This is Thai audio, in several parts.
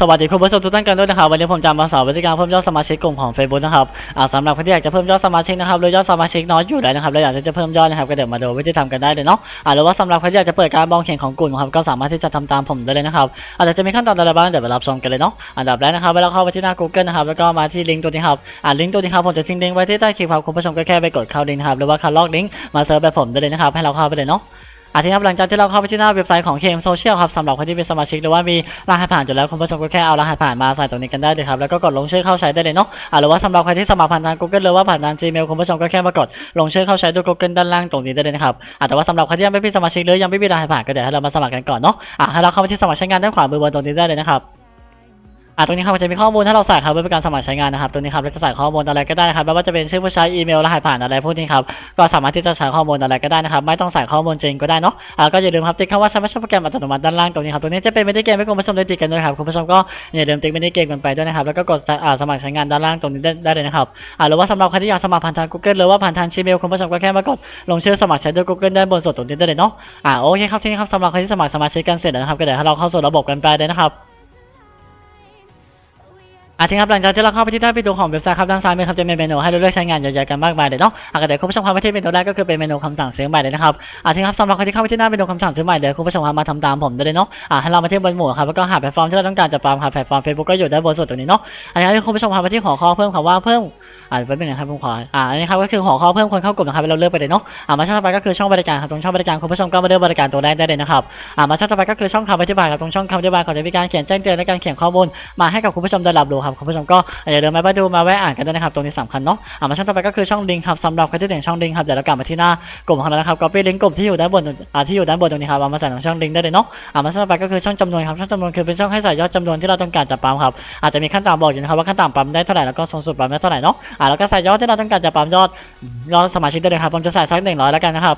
สวัสดีคุณผู้ชมทุกท่านกันด้วยนะครับวันนี้ผมจะมาสอนวิธีการเพิ่มยอดสมาชิกกลุ่มของ Facebook นะครับอ่าสำหรับใคนที่อยากจะเพิ่มยอดสมาชิกนะครับหรือยอดสมาชิกน้อยอยู่แล้วนะครับแล้วอยากจะเพิ่มยอดนะครับก็เดี๋ยวมาดูวิธีทำกันได้เลยเนาะอ่าหรือว่าสำหรับใคนที่อยากจะเปิดการมองเห็นของกลุ่มครับก็สามารถที่จะทำตามผมได้เลยนะครับอาจจะมีขั้นตอนอะไรบ้างเดี๋ยวไปรับชมกันเลยเนาะอันดับแรกนะครับเวลาเข้าไปที่หน้า Google นะครับแล้วก็มาที่ลิงก์ตัวนี้ครับอ่าลิงก์ตัวนี้ครับผมจะทิ้งลิงก์ไว้ที่ใต้คลิปครับคุณผู้ชมก็แค่ไปกดเข้าลิงก์นะครับหรือว่าคัดลอกลิงก์มาเซิร์ชแบบผมได้เลยนะครับให้เราเข้าไปเลยเนาะ อาทิตย์ครับหลังจากที่เราเข้าไปที่หน้าเว็บไซต์ของ KM Social ครับสำหรับคนที่เป็นสมาชิกหรือว่ามีรหัสผ่านอยู่แล้วคุณผู้ชมก็แค่เอารหัสผ่านมาใส่ตรงนี้กันได้เลยครับแล้วก็กดลงชื่อเข้าใช้ได้เลยเนาะอ่าหรือว่าสำหรับใครที่สมัครผ่านทาง Google หรือว่าผ่านทาง Gmail คุณผู้ชมก็แค่มากดลงชื่อเข้าใช้ด้วย Google ด้านล่างตรงนี้ได้เลยนะครับอ่าแต่ว่าสำหรับใครที่ยังไม่เป็นสมาชิกหรือยังไม่มีรหัสผ่านก็เดี๋ยวให้เรามาสมัครกันก่อนเนาะอะให้เราเข้าไปที่สมัครใช้งานด้านขวามือบนตรงนี้ได้เลยนะครับ อะตรงนี้ครับจะมีข้อมูลถ้าเราใส่ครับเพื่อเป็นการสมัครใช้งานนะครับตรงนี้ครับเราจะใส่ข้อมูลอะไรก็ได้นะครับไม่ว่าจะเป็นชื่อผู้ใช้อีเมลรหัสผ่านอะไรพวกนี้ครับก็สามารถที่จะใช้ข้อมูลอะไรก็ได้นะครับไม่ต้องใส่ข้อมูลจริงก็ได้เนาะอะก็อย่าลืมครับติ๊กคำว่าใช้ไม่ใช่โปรแกรมอัตโนมัติด้านล่างตรงนี้ครับตรงนี้จะเป็นมินิเกมให้คุณผู้ชมได้ติดกันด้วยครับคุณผู้ชมก็อย่าลืมติ๊กมินิเกมกันไปด้วยนะครับแล้วก็กดอ่าสมัครใช้งานด้านล่างตรงนี้ได้เลยนะครับอะหรือว่าสำหรับใครที่อยากสมัครผ่านทาง Google หรือว่าผ่านทาง Gmail คุณผู้ชมก็แค่มากดลงชื่อสมัครใช้ด้วย Google ด้านบนสุดตรงนี้ได้เลยเนาะอะโอเคครับทีนี้ครับสำหรับใครที่สมัครสมาชิกกันเสร็จแล้วนะครับก็เดี๋ยวเราเข้าสู่ระบบกันไปเลยนะครับ อาทิตย์ครับหลังจากที่เราเข้าไปที่หน้าไปดูของเว็บไซต์ครับด้านซ้ายมือครับจะมีเมนูให้เราเลือกใช้งานเยอะๆกันมากมายเดี๋ยวเนาะอาเดี๋ยวคุณผู้ชมครับไปที่เมนูแรกก็คือเป็นเมนูคำสั่งซื้อใหม่เลยนะครับอาทิตย์ครับสำหรับใครที่เข้าไปที่หน้าเมนูคำสั่งซื้อใหม่เดี๋ยวคุณผู้ชมครับมาทำตามผมได้เลยเนาะอ่าให้เรามาที่บนหมู่ครับแล้วก็หาแพลตฟอร์มที่เราต้องการจะปามครับแพลตฟอร์มเฟซบุ๊กก็อยู่ด้านบนสุดตรงนี้เนาะอันนี้ให้คุณผู้ชมครับมาที่หัวข้อเพิ่มคำว่าเพิ่ม อ่าเป็นเป็นนะครับผมขออ่าอันนี้ครับก็คือหัวข้อเพิ่มคนเข้ากลุ่มนะครับเราเลือกไปเลยเนาะอ่ามาช่องต่อไปก็คือช่องบริการครับตรงช่องบริการคุณผู้ชมก็มาเลือกบริการตัวแรกได้เลยนะครับอ่ามาช่องต่อไปก็คือช่องคำอธิบายครับตรงช่องคำอธิบายเขาจะมีการเขียนแจ้งเตือนและการเขียนข้อมูลมาให้กับคุณผู้ชมได้รับรู้ครับคุณผู้ชมก็อย่าลืมมาดูมาแวะอ่านกันด้วยนะครับตรงนี้สำคัญเนาะอ่ามาช่องต่อไปก็คือช่องลิงก์ครับสำหรับใครที่ถึงช่องลิงก์ครับเดี๋ยวเรากลับมาที่หน้ากลุ่มของเรานะครับก็เป็นลิงก์กลุ่มที่อยู่ด้านบนอ่าที่อยู่ด้านบนตรงนี้ครับเอามาใส่ในช่องลิงก์ได้เลยเนาะอ่ามาช่องต่อไปก็คือช่องจำนวนครับช่องจำนวนคือเป็นช่องให้ใส่ยอดจำนวนที่เราต้องการจะปั๊มครับอาจจะมีขั้นต่ำบอกอยู่นะครับว่าขั้นต่ำปั๊มได้เท่าไหร่แล้วก็สูงสุดปั๊มได้เท่าไหร่เนาะอ่าแล้วก็ใส่ยอดที่เราต้องการจะปั๊มยอดยอดสมาชิกได้เลยครับผมจะใส่สักหนึ่งร้อยแล้วกันนะครับ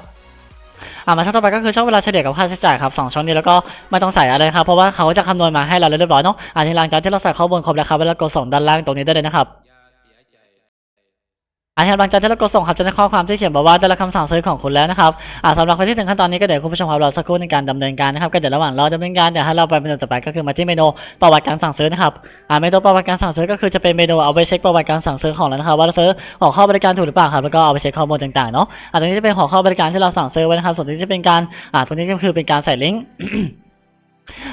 อ่ามาช่องต่อไปก็คือช่องเวลาเฉลี่ยกับค่าใช้จ่ายครับสองช่องนี้แล้วก็ไม่ต้องใส่อะไรครับเพราะว่าเขาจะคำนวณมาให้เราเรียบร้อยเนาะอันนี้หลังจากที่เราใส่ข้อมูลครบแล้วครับเวลากดส่งด้านล่างตรงนี้ได้เลยนะครับ อันนี้หลังจากที่เรากดส่งครับจะได้ข้อความที่เขียนบอกว่าได้รับคำสั่งซื้อของคุณแล้วนะครับอ่าสำหรับคนที่ถึงขั้นตอนนี้ก็เดี๋ยวคุณผู้ชมครับราสักครู่ในการดำเนินการนะครับก็เดี๋ยวระหว่างราดำเนินการเดี๋ยวให้เราไปเมนูต่อไปก็คือมาที่เมนูประวัติการสั่งซื้อนะครับอ่าเมนูประวัติการสั่งซื้อก็คือจะเป็นเมนูเอาไปเช็คประวัติการสั่งซื้อของเรานะครับว่าเราซื้อของเข้าบริการถูกหรือเปล่าครับแล้วก็เอาไปเช็คข้อมูลต่างๆเนาะอันนี้จะเป็นหัวข้อบริการที่เราสั่งซื้อไว้นะครับส่วนนี้จะเป็นการอ่าตรงนี้ก็คือเป็นการใส่ลิงก์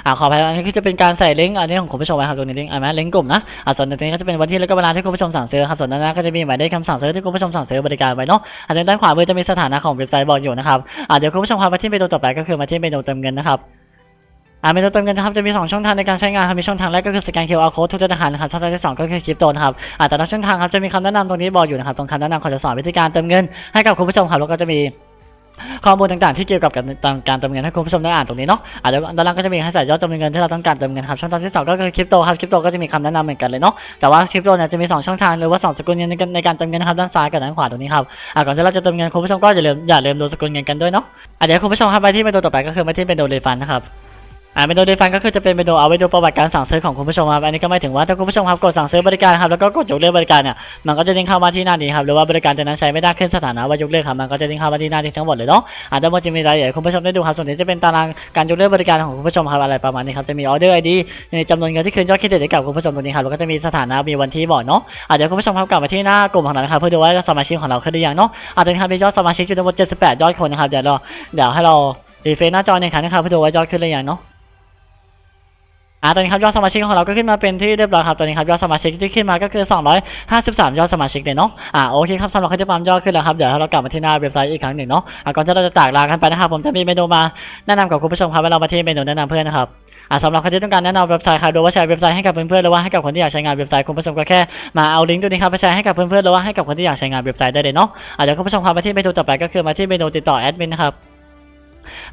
อ่าขออภัยอันนี้คือจะเป็นการใส่ลิงก์อันนี้ของคุณผู้ชมไว้ครับตรงนี้ลิงก์อ่าไหมลิงก์กลุ่มนะอ่าส่วนตรงนี้ก็จะเป็นวันที่แล้วก็เวลาที่คุณผู้ชมสั่งซื้อครับส่วนด้านหน้าก็จะมีหมายเลขคำสั่งซื้อที่คุณผู้ชมสั่งซื้อบริการไว้เนาะอันนี้ด้านขวามือจะมีสถานะของเว็บไซต์บอกอยู่นะครับอ่าเดี๋ยวคุณผู้ชมครับมาที่เมนูต่อไปก็คือมาที่เมนูเติมเงินนะครับอ่าเมนูเติมเงินนะครับจะมีสองช่องทางในการใช้งานครับมีช่องทางแรกก็คือสแกน QR code ทุกธนาคารนะครับช่องทางที่สองก็คือคริปโตนะครับอ่าแต่ละช่องทางครับจะมีคำแนะนำตรงนี้บอกอยู่นะครับตรงคำแนะนำเขาจะสอนวิธีการเติมเงินให้กับคุณผู้ชมครับแล้วก็จะมี ข้อมูลต่างๆที่เกี่ยวกับการเติมเงินให้คุณผู้ชมได้อ่านตรงนี้เนาะอาจจะด้านล่างก็จะมีให้ใส่ยอดจำนวนเงินที่เราต้องการเติมเงินครับช่องทางที่สองก็คือคริปโตครับคริปโตก็จะมีคำแนะนำเหมือนกันเลยเนาะแต่ว่าคริปโตเนี่ยจะมีสองช่องทางหรือว่าสองสกุลเงินในการเติมเงินนะครับด้านซ้ายกับด้านขวาตรงนี้ครับอะก่อนที่เราจะเติมเงินคุณผู้ชมก็อย่าลืมอย่าลืมดูสกุลเงินกันด้วยเนาะอะเดี๋ยวคุณผู้ชมครับไปที่เมนูต่อไปก็คือมาที่เมนูรีฟันนะครับ อ่าเมนูเดฟันก็คือจะเป็นเมนูเอาไว้ดูประวัติการสั่งซื้อของคุณผู้ชมครับอันนี้ก็หมายถึงว่าถ้าคุณผู้ชมครับกดสั่งซื้อบริการครับแล้วก็กดยกเลิกบริการเนี่ยมันก็จะดิ้งเข้ามาที่หน้านี้ครับหรือว่าบริการตัวนั้นใช้ไม่ได้ขึ้นสถานะว่ายกเลิกครับมันก็จะดิ้งเข้ามาที่หน้านี้ทั้งหมดเลยเนาะอ่าด้านบนจะมีรายละเอียดคุณผู้ชมได้ดูครับส่วนนี้จะเป็นตารางการยกเลิกบริการของคุณผู้ชมครับอะไรประมาณนี้ครับจะมีออเดอร์ไอดีในจำนวนเงินที่คืนยอดเครดิตให้กับคุณผู้ชมตรงนี้ครับแล้วก็จะมีสถานะมีวันที่บอกเนาะอ่าเดี๋ยวคุณผู้ชมครับกลับมาที่หน้ากลุ่มของเรานะครับเพื่อดูว่าสมาชิกของเราขึ้นหรือยังเนาะอ่าตอนนี้ครับมียอดสมาชิกอยู่ทั้งหมด78 ยอดคนนะครับเดี๋ยวเราเดี๋ยวให้เรารีเฟรชหน้าจอในอยครั้งนะครับเพื่อดูว่ายอดขึ้นหรือยังเนาะ อ่าตอนนี้ครับยอดสมาชิกของเราก็ขึ้นมาเป็นที่เรียบร้อยครับตอนนี้ครับยอดสมาชิกที่ขึ้นมาก็คือ 253 ยอดสมาชิกเลยเนาะอ่าโอเคครับสำหรับใครที่ปั๊มยอดขึ้นแล้วครับเดี๋ยวเรากลับมาที่หน้าเว็บไซต์อีกครั้งหนึ่งเนาะอ่าก่อนที่เราจะจากลากันไปนะครับผมจะมีเมนูมาแนะนำกับคุณผู้ชมครับว่ามาที่เมนูแนะนำเพื่อนนะครับอ่าสำหรับใครที่ต้องการแนะนำเว็บไซต์ครับหรือว่าแชร์เว็บไซต์ให้กับเพื่อนๆหรือว่าให้กับคนที่อยากใช้งานเว็บไซต์คุณผู้ชมก็แค่มาเอาลิงก์ตัวนี้ครับไปแชร์ให้กับเพื่อนๆหรือว่าให้กับคนที่อยากใช้งานเว็บไซต์ได้เลยเนาะอ่าเดี๋ยวคุณผู้ชมครับมาที่เมนูต่อไปก็คือมาที่เมนูติดต่อแอดมินนะครับ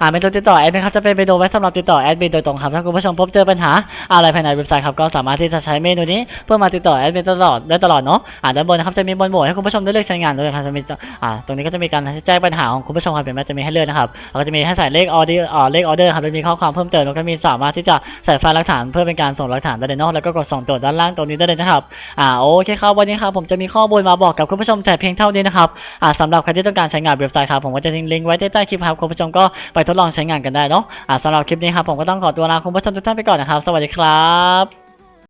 อ่าเมนูติดต่อแอดมินครับจะเป็นเมนูไว้สำหรับติดต่อแอดมินโดยตรงครับถ้าคุณผู้ชมพบเจอปัญหาอะไรภายในเว็บไซต์ครับก็สามารถที่จะใช้เมนูนี้เพื่อมาติดต่อแอดมินตลอดได้ตลอดเนาะอ่าด้านบนนะครับจะมีบนโหมดให้คุณผู้ชมได้เลือกใช้งานด้วยครับจะมีอ่าตรงนี้ก็จะมีการแจ้งปัญหาของคุณผู้ชมครับเป็นไหมจะมีให้เลือกนะครับแล้วก็จะมีให้ใส่เลขออเดอร์อ่าเลขออเดอร์ครับแล้วมีข้อความเพิ่มเติมแล้วก็มีสามารถที่จะใส่ไฟล์หลักฐานเพื่อเป็นการส่งหลักฐานได้เลยเนาะแล้วก็กดส่งตรวจด้านล่างตรงนี้ได้เลยนะครับอ่าโอเคครับวันนี้ครับผมจะมีข้อมูลมาบอกกับคุณผู้ชมแต่เพียงเท่านี้นะครับอ่าสำหรับใครที่ต้องการใช้งานเว็บไซต์ครับผมก็จะทิ้งลิงก์ไว้ใต้คลิปครับคุณผู้ชมก็ไปทดลองใช้งานกันได้เนาะอ่าสำหรับคลิปนี้ครับผมก็ต้องขอตัวลาคุณผู้ชมทุกท่านไปก่อนนะครับ สวัสดีครับ